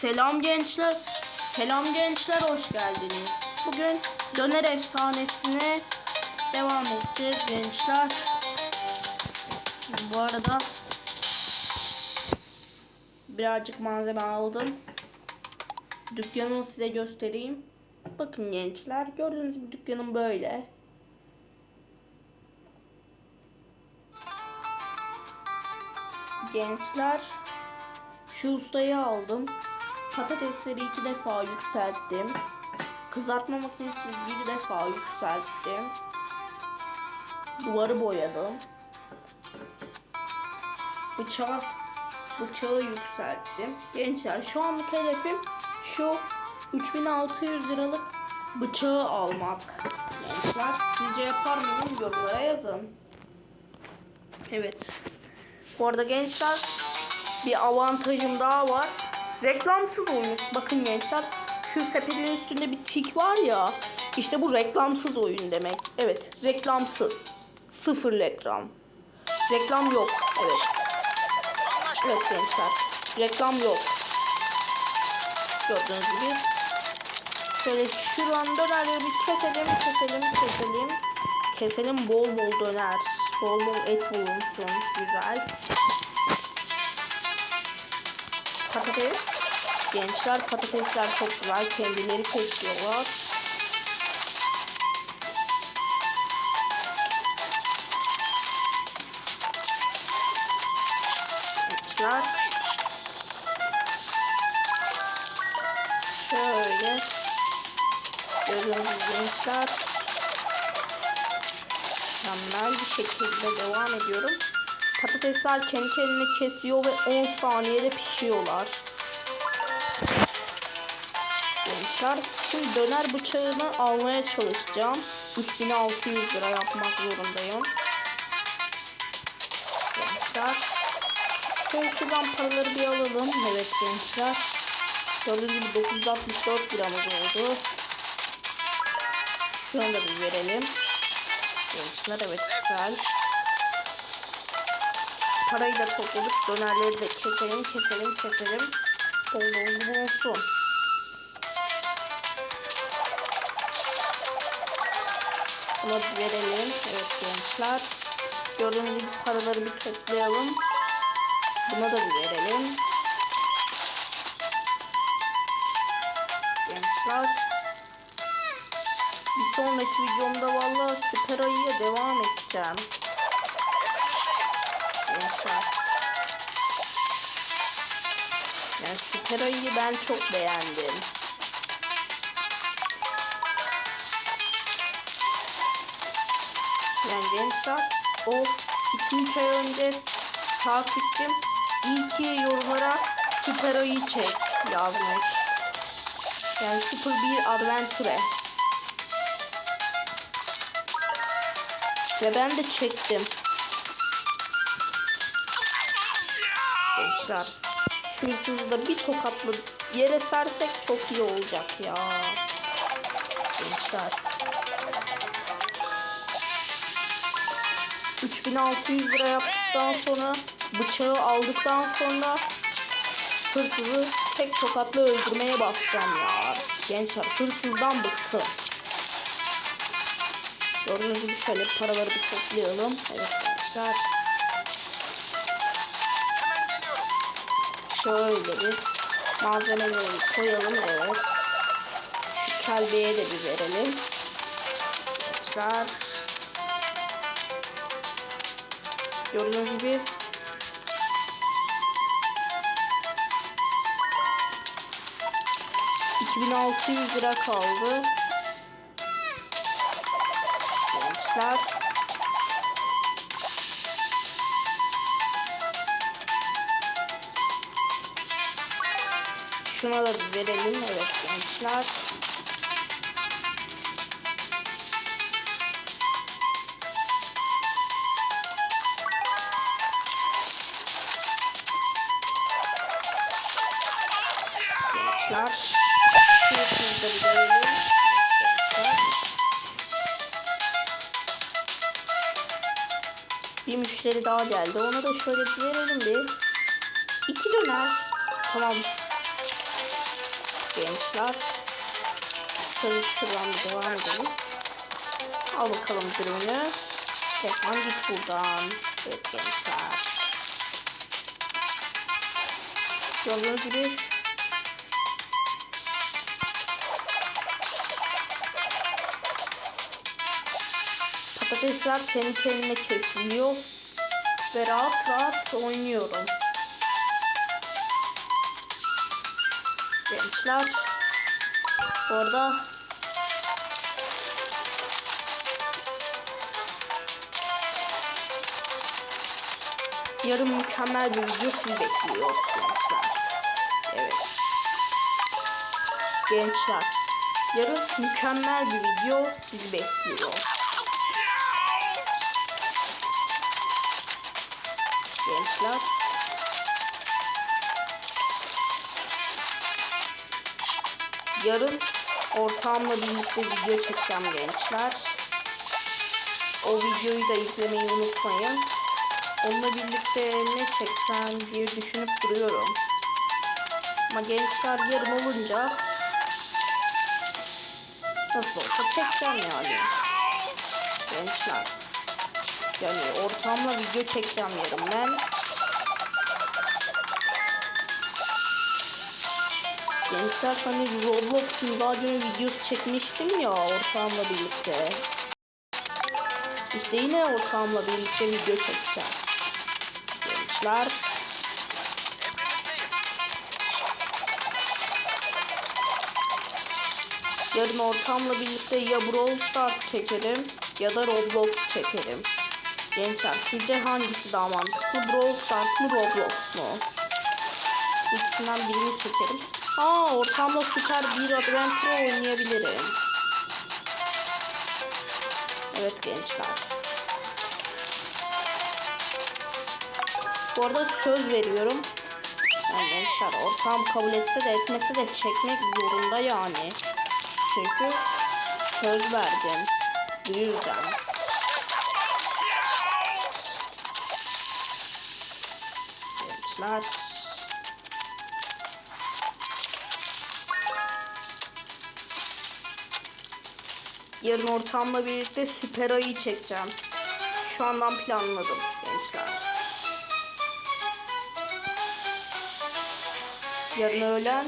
Selam gençler. Selam gençler hoş geldiniz. Bugün döner efsanesine devam edeceğiz gençler. Bu arada birazcık malzeme aldım. Dükkanımı size göstereyim. Bakın gençler gördüğünüz gibi dükkanım böyle. Gençler şu ustayı aldım. Patatesleri iki defa yükselttim. Kızartma makinesini bir defa yükselttim. Duvarı boyadım. Bıçağı, bıçağı yükselttim. Gençler şu anlık hedefim şu 3600 liralık bıçağı almak. Gençler sizce yapar mıyım? Yorumlara yazın. Evet. Bu arada gençler bir avantajım daha var. Reklamsız oyun. Bakın gençler şu sepetin üstünde bir tik var ya. İşte bu reklamsız oyun demek. Evet reklamsız. Sıfır reklam. Reklam yok. Evet. Evet gençler. Reklam yok. Gördüğünüz gibi. Şöyle şuradan dönerleri bir keselim, keselim, keselim. Keselim bol bol döner. Bol bol et bulunsun. Güzel. Patates. Gençler patatesler çok güzel. Kendileri kesiyorlar. Gençler. Şöyle. Gördüğünüz gençler. Mükemmel bir şekilde devam ediyorum. Patatesler kendi kendine kesiyor ve 10 saniyede pişiyorlar. Gençler şimdi döner bıçağını almaya çalışacağım. 3600 lira yapmak zorundayım. Gençler. Şöyle şuradan paraları bir alalım. Evet gençler. Gördüğünüz gibi 964 liramız oldu. Şunu da bir verelim. Gençler evet güzel. Parayı da topladık. Dönerleri de keselim, keselim, keselim. Gibi olsun. Bir verelim. Evet gençler. Gördüğünüz gibi paraları bir toplayalım. Buna da bir verelim. Gençler. Bir sonraki videomda valla süper ayıya devam edeceğim. Gençler. Yani süper ayıyı ben çok beğendim. Yani gençler o 2-3 ay önce takipçim iyi ki yorumlara süper ayı çek yazmış. Yani 01 Adventure. Ve ben de çektim. Gençler. Şu hırsızı da bir tokatlı yere sersek çok iyi olacak ya. Gençler. 3600 lira yaptıktan sonra bıçağı aldıktan sonra hırsızı tek tokatla öldürmeye basacağım ya. Gençler hırsızdan bıktım. Gördüğünüz gibi şöyle paraları bir toplayalım. Evet gençler. Şöyle bir malzemeleri koyalım. Evet. Şu kelbeye de bir verelim. Gençler. Gördüğünüz gibi ...2600 lira kaldı. Gençler. Şuna da verelim. Evet. Gençler. Bir müşteri daha geldi. Ona da şöyle verelim bir. İki döner. Tamam. gençler. Şöyle şuradan bir devam edelim. Al bakalım drone'u. Tekman git buradan. Evet gençler. Gördüğünüz gibi patatesler kendi kendine kesiliyor ve rahat rahat oynuyorum. Gençler bu arada yarın mükemmel bir video sizi bekliyor gençler. Evet. Gençler yarın mükemmel bir video sizi bekliyor. Yarın ortağımla birlikte video çekeceğim gençler. O videoyu da izlemeyi unutmayın. Onunla birlikte ne çeksem diye düşünüp duruyorum. Ama gençler yarın olunca nasıl olsa çekeceğim yani. Gençler. Yani ortamla video çekeceğim yarın ben. Gençler hani Roblox'un daha önce videosu çekmiştim ya ortağımla birlikte. İşte yine ortağımla birlikte video çekeceğim. Gençler. Yarın ortamla birlikte ya Brawl Stars çekerim ya da Roblox çekerim. Gençler sizce hangisi daha mantıklı? Brawl Stars mı Roblox mu? İkisinden birini çekerim. Aa ortamda süper bir adventure oynayabilirim. Evet gençler. Bu arada söz veriyorum. Yani gençler ortam kabul etse de etmese de çekmek zorunda yani. Çünkü söz verdim. Bu yüzden. Gençler. Yarın ortamla birlikte süper ayı çekeceğim. Şu andan planladım gençler. Yarın öğlen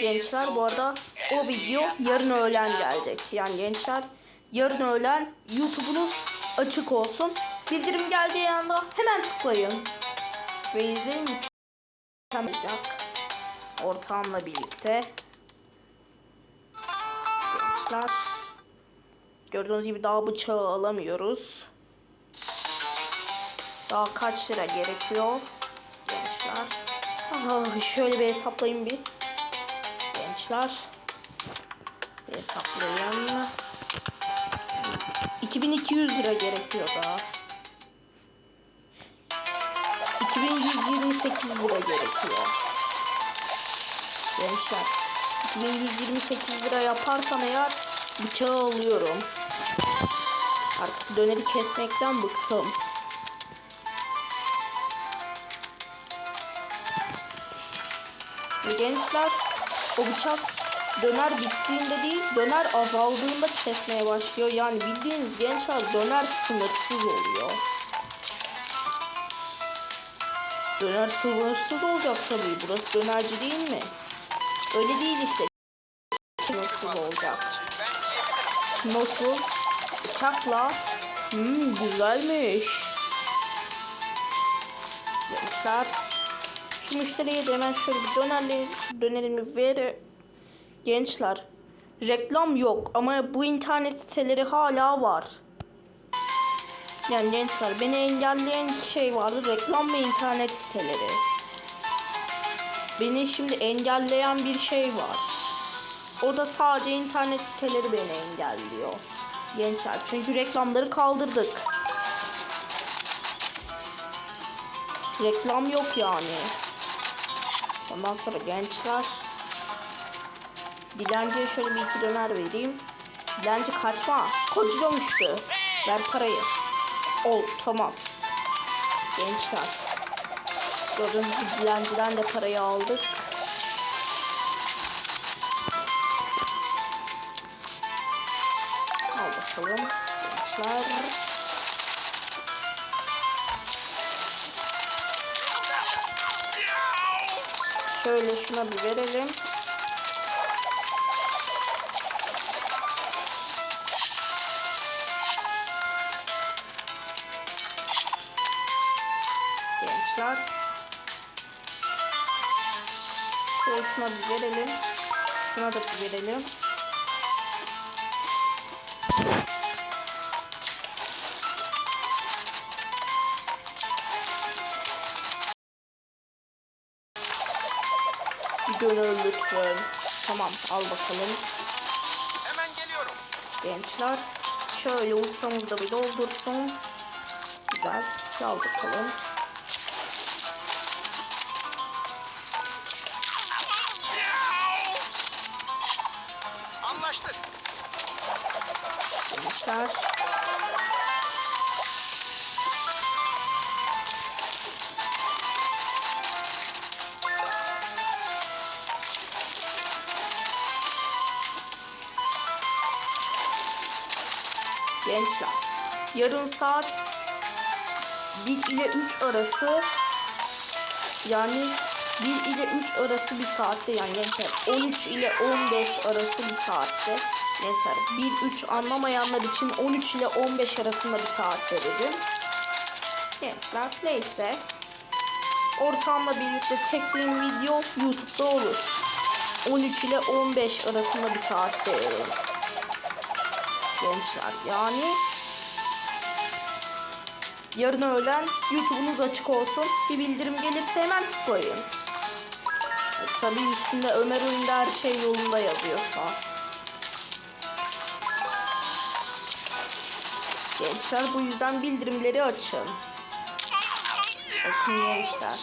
gençler bu arada o video yarın öğlen gelecek. Yani gençler yarın öğlen YouTube'unuz açık olsun. Bildirim geldiği anda hemen tıklayın. Ve izleyin. Mükemmel olacak. Birlikte. Gençler. Gördüğünüz gibi daha bıçağı alamıyoruz. Daha kaç lira gerekiyor? Gençler. Ah, şöyle bir hesaplayayım bir. Gençler. Bir hesaplayayım. 2200 lira gerekiyor daha. 2128 lira gerekiyor. Gençler. 2128 lira yaparsam eğer bıçağı alıyorum. Artık döneri kesmekten bıktım. Gençler o bıçak döner bittiğinde değil döner azaldığında kesmeye başlıyor. Yani bildiğiniz gençler döner sınırsız oluyor. Döner sınırsız olacak tabii. Burası dönerci değil mi? Öyle değil işte. Sınırsız olacak. Nasıl? Bıçakla. Hmm, güzelmiş. Gençler. Şu müşteriye de hemen şöyle bir dönerli, dönerimi ver. Gençler. Reklam yok ama bu internet siteleri hala var. Yani gençler beni engelleyen şey vardı reklam ve internet siteleri. Beni şimdi engelleyen bir şey var. O da sadece internet siteleri beni engelliyor. Gençler çünkü reklamları kaldırdık. Reklam yok yani. Ondan sonra gençler. Dilenciye şöyle bir iki döner vereyim. Dilenci kaçma. Kocacağım işte. Ver parayı. Ol tamam. Gençler. Gördüğünüz dilenciden de parayı aldık. Al bakalım. Gençler. Şöyle şuna bir verelim. Şuna bir verelim. Şuna da bir verelim. Bir döner lütfen. Tamam al bakalım. Hemen geliyorum. Gençler. Şöyle ustamız da bir doldursun. Güzel. Al bakalım. Gençler. Gençler. Yarın saat 1 ile 3 arası yani 1 ile 3 arası bir saatte yani gençler 13 ile 15 arası bir saatte gençler 1-3 anlamayanlar için 13 ile 15 arasında bir saat verelim. Gençler neyse ortamla birlikte çektiğim video YouTube'da olur. 13 ile 15 arasında bir saatte verelim. Gençler yani Yarın öğlen YouTube'unuz açık olsun. Bir bildirim gelirse hemen tıklayın. E, Tabii üstünde Ömer her şey yolunda yazıyorsa. Gençler bu yüzden bildirimleri açın. Bakın gençler.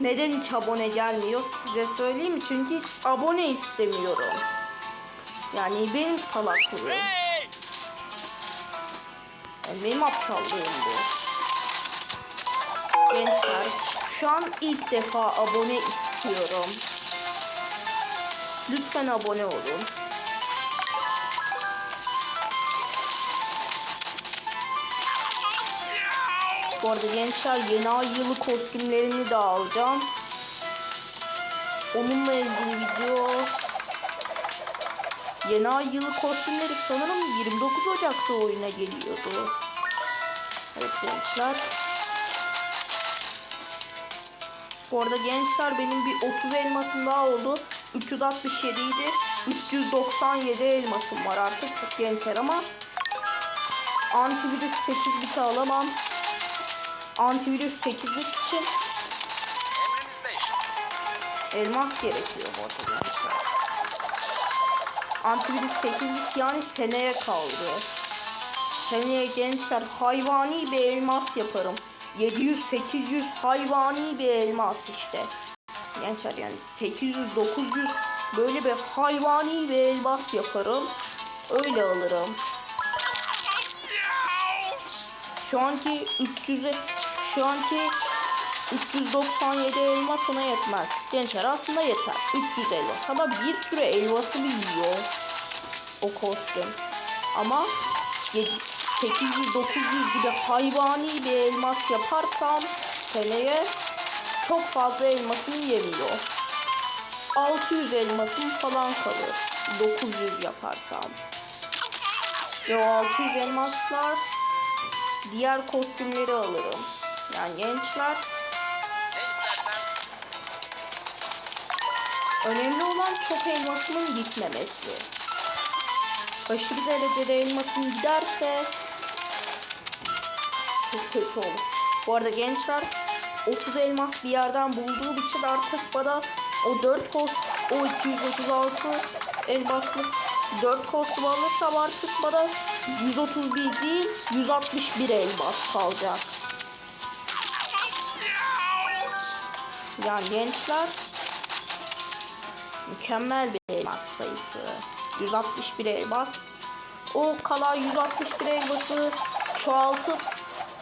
Neden hiç abone gelmiyor size söyleyeyim? Çünkü hiç abone istemiyorum. Yani benim salaklığım. Yani benim aptallığım bu. Gençler şu an ilk defa abone istiyorum. Lütfen abone olun. Bu arada gençler yeni ay yılı kostümlerini de alacağım. Onunla ilgili video Yeni ay yılı kostümleri sanırım 29 Ocak'ta oyuna geliyordu. Evet gençler. Bu arada gençler benim bir 30 elmasım daha oldu. 367 idi. 397 elmasım var artık gençler ama antivirüs 8 biti alamam. Antivirüs 8 bit için Emrinizdeyim. elmas gerekiyor bu arada. Antivirüs 8 bit yani seneye kaldı. Seneye gençler hayvani bir elmas yaparım. 700-800 hayvani bir elmas işte. Gençler yani 800-900 böyle bir hayvani bir elmas yaparım. Öyle alırım. Şu anki 300'e şu anki 397 elmas ona yetmez. Gençler aslında yeter. 300 elmas ama bir sürü elması biliyor o kostüm. Ama 800-900 gibi hayvani bir elmas yaparsam seneye çok fazla elmasım yemiyor. 600 elmasım falan kalır. 900 yaparsam. Ve o 600 elmaslar diğer kostümleri alırım. Yani gençler önemli olan çok elmasımın gitmemesi. Aşırı derecede elmasım giderse çok kötü olur. Bu arada gençler 30 elmas bir yerden bulduğum için artık bana o 4 kost o 236 elmaslık 4 kostüm alırsam artık bana 131 değil 161 elmas kalacak. Yani gençler mükemmel bir elmas sayısı. 161 elmas. O kalan 161 elması çoğaltıp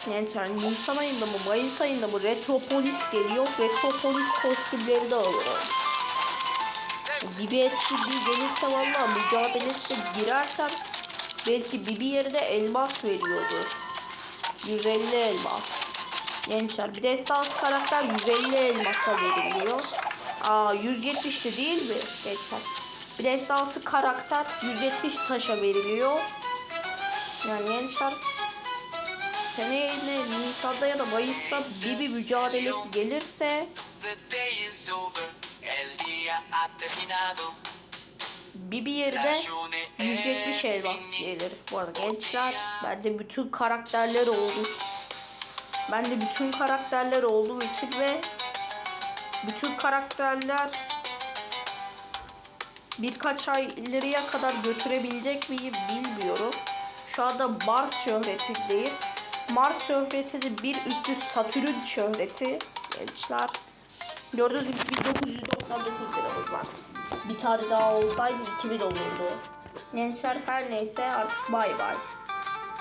gençler Nisan ayında mı Mayıs ayında mı Retropolis geliyor. Retropolis kostümleri de alırım. Bir etkinliği gelirse valla mücadelesine girersem belki Bibi yerine elmas veriyordur. 150 elmas. Gençler bir destansı karakter 150 elmasa veriliyor. Aa 170 de değil mi gençler? Bir destansı karakter 170 taşa veriliyor. Yani gençler seneye Nisan'da ya da Mayıs'ta Bibi mücadelesi gelirse. Bibi yerine 170 elmas gelir. Bu arada gençler bende bütün karakterler oldu. Bende bütün karakterler olduğu için ve bütün karakterler birkaç ay ileriye kadar götürebilecek miyim bilmiyorum. Şu anda Mars şöhretindeyim. Mars şöhreti de bir üstü Satürn şöhreti. Gençler. Gördüğünüz gibi 1999 liramız var. Bir tane daha olsaydı 2000 olurdu. Gençler her neyse artık bay bay.